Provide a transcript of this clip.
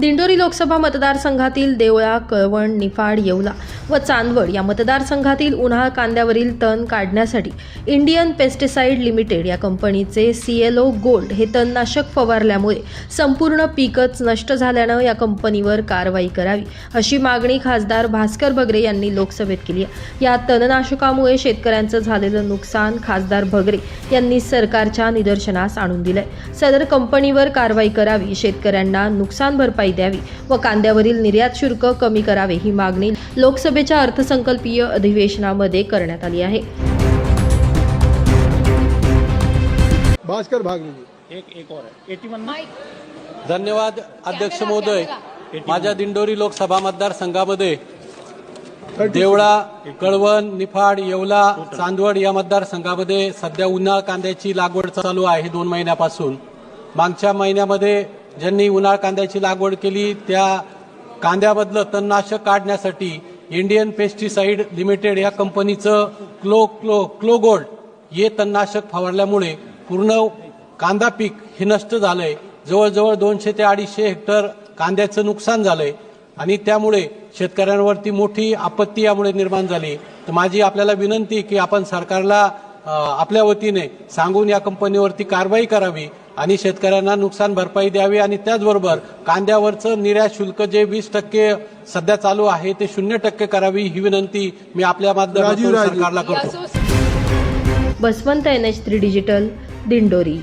दिंडोरी लोकसभा मतदारसंघातील देवळा कळवण निफाड येवला व चांदवड या मतदारसंघातील उन्हाळ कांद्यावरील तण काढण्यासाठी इंडियन पेस्टिसाइड लिमिटेड या कंपनीचे सी एल ओ गोल्ड हे तणनाशक फवारल्यामुळे संपूर्ण पीकच नष्ट झाल्यानं या कंपनीवर कारवाई करावी अशी मागणी खासदार भास्कर भगरे यांनी लोकसभेत केली आहे. या तणनाशकामुळे शेतकऱ्यांचं झालेलं नुकसान खासदार भगरे यांनी सरकारच्या निदर्शनास आणून दिलंय. सदर कंपनीवर कारवाई करावी शेतकऱ्यांना नुकसान भरपाई द्यावी व कांद्यावरील निर्यात शुल्क कमी करावे ही मागणी लोकसभेच्या अर्थसंकल्पीय अधिवेशनामध्ये करण्यात आली आहे. भास्कर भाग एक एक और है धन्यवाद अध्यक्ष महोदय. माझ्या दिंडोरी लोकसभा मतदारसंघामध्ये देवळा कळवण निफाड येवला चांदवड या मतदारसंघामध्ये सध्या उन्हाळ कांद्याची लागवड चालू आहे दोन महिन्यापासून. मागच्या महिन्यामध्ये ज्यांनी उन्हाळ कांद्याची लागवड केली त्या कांद्यामधलं तणनाशक काढण्यासाठी इंडियन पेस्टिसाइड लिमिटेड या कंपनीचं क्लो क्लो क्लोगोल्ड हे तणनाशक फवारल्यामुळे पूर्ण कांदा पीक हे नष्ट झालंय. जवळजवळ दोनशे ते अडीचशे हेक्टर कांद्याचं नुकसान झालंय आणि त्यामुळे शेतकऱ्यांवरती मोठी आपत्ती यामुळे निर्माण झाली. तर माझी आपल्याला विनंती की आपण सरकारला आपल्या वतीने सांगून या कंपनीवरती कारवाई करावी. आणि शेतकऱ्यांना नुकसान भरपाई द्यावी आणि त्याचबरोबर कांद्यावरचं निर्यात शुल्क जे वीस टक्के सध्या चालू आहे ते शून्य टक्के करावी ही विनंती मी आपल्या माध्यमातून. सरकारला करतो Baswant N H three digital Dindori